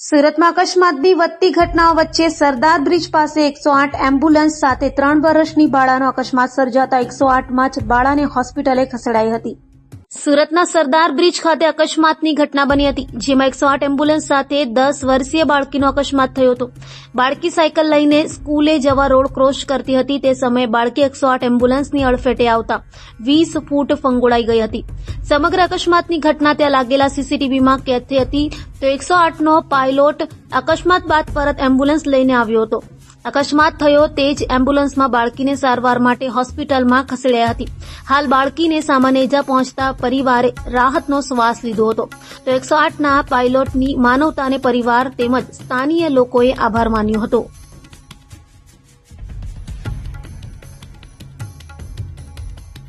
સુરતમાં અકસ્માતની વધતી ઘટનાઓ વચ્ચે સરદાર બ્રિજ પાસે એકસો આઠ એમ્બ્યુલન્સ સાથે ત્રણ વર્ષની બાળાનો અકસ્માત સર્જાતા એકસો આઠમાં જ બાળાને હોસ્પિટલે ખસેડાઈ હતી. સુરતના સરદાર બ્રિજ ખાતે અકસ્માતની ઘટના બની હતી, જેમાં એકસો આઠ એમ્બ્યુલન્સ સાથે દસ વર્ષીય બાળકીનો અકસ્માત થયો હતો. બાળકી સાયકલ લઈને સ્કૂલે જવા રોડ ક્રોસ કરતી હતી, તે સમયે બાળકી એકસો આઠ એમ્બ્યુલન્સની અડફેટે આવતા વીસ ફૂટ ફંગોળાઈ ગઈ હતી. સમગ્ર અકસ્માતની ઘટના ત્યાં લાગેલા સીસીટીવીમાં કેદ થઈ હતી, તો એકસો આઠનો પાયલોટ અકસ્માત બાદ પરત એમ્બ્યુલન્સ લઈને આવ્યો હતો. અકસ્માત થયો તે જ એમ્બ્યુલન્સમાં બાળકીને સારવાર માટે હોસ્પિટલમાં ખસેડાઈ હતી. હાલ બાળકીને સામાન્ય ઇજા પહોંચતા પરિવારે રાહતનો શ્વાસ લીધો હતો. તો એકસો આઠના પાયલોટની માનવતાને પરિવાર તેમજ સ્થાનીય લોકોએ આભાર માન્યો હતો.